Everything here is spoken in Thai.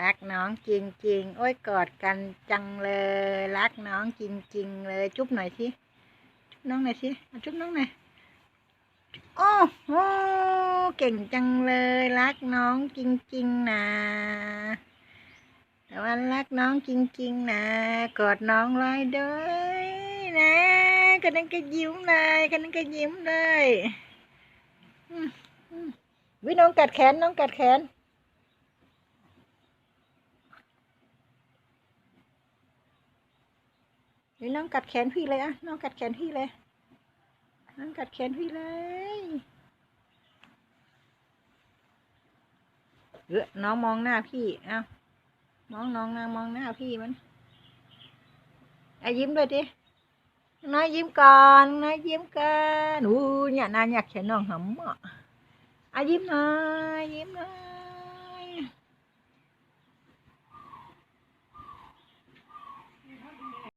รักน้องจริงๆ โอ้ยกอดกันจังเลย รักน้องจริง ๆ เลย จุ๊บหน่อยสิ จุ๊บน้องหน่อยสิจุ๊บน้องหน่อย โอ้โห เก่งจังเลย รักน้องจริง ๆ นะแต่ว่ารักน้องจริง ๆ นะ กอดน้องไว้ด้วยนะกันนั้นก็ยิ้มเลยกันนั้นก็ยิ้มเลยวิน้องกัดแขน น้องกัดแขน นี่น้องกัดแขนพี่เลยอะน้องกัดแขนพี่เลยน้องกัดแขนพี่เลยเออน้องมองหน้าพี่เอ้าน้องน้องนางมองหน้าพี่มันอะยิ้มด้วยดิน้อยยิ้มก่อนน้อยยิ้มกันอู้เนี่ยนานอยากเห็นน้องหำอะอะยิ้มหน่อยยิ้มหน่อย